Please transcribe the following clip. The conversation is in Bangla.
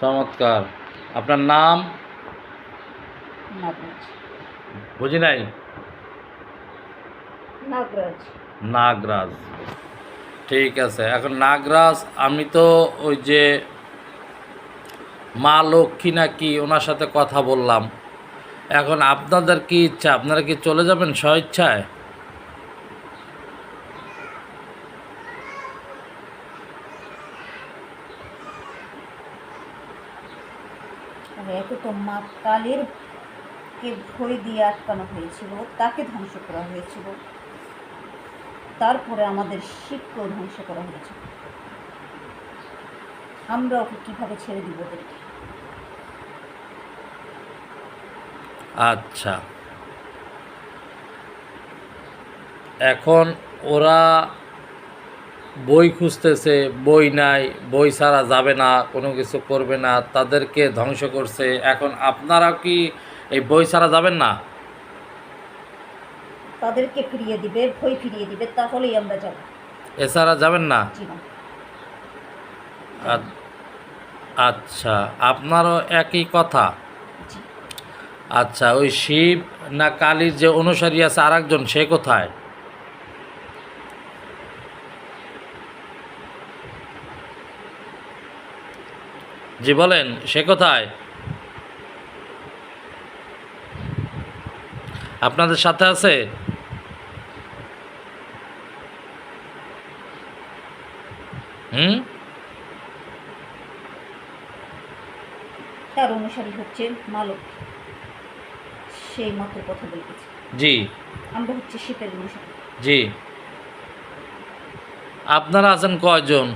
চমৎকার। আপনার নাম? বুঝি নাই? নাগরাজ। নাগরাজ। ঠিক আছে এখন নাগরাজ আমি তো ওই যে মা লক্ষ্মী নাকি ওনার সাথে কথা বললাম। এখন আপনাদের কি ইচ্ছা? আপনারা কি চলে যাবেন স্বইচ্ছায়? আর একে তো মা কালীর কে ভয় দিয়ে আটকানো হয়েছিল, তাকে ধ্বংস করা হয়েছিল। তারপরে আমাদের শিবকেও ধ্বংস করা হয়েছিল আমরা ওকে কীভাবে ছেড়ে দিব ওদেরকে? আচ্ছা। এখন ওরা বই খুঁজতেছে বই নাই বই ছাড়া যাবে না কোনো কিছু করবে না তাদেরকে ধ্বংস করছে। এখন আপনারা কি এই বই ছাড়া যাবেন না? তাদেরকে ফিরিয়ে দিবে ভয় ফিরিয়ে দিবে তাহলেই আমরা যাব। এছাড়া যাবেন না? আচ্ছা আপনারও একই কথা? আচ্ছা ওই শিব না কালীর যে অনুসারী আছে আরেকজন সে কোথায়? জি বলেন সে কোথায়? আপনাদের সাথে আছে? হুম? তার অনুসারী হচ্ছে মালক। সেই মতো কথা বলতেছে। জি। আমরা হচ্ছে শিবের অনুসারী। জি। আপনারা আছেন কয়জন?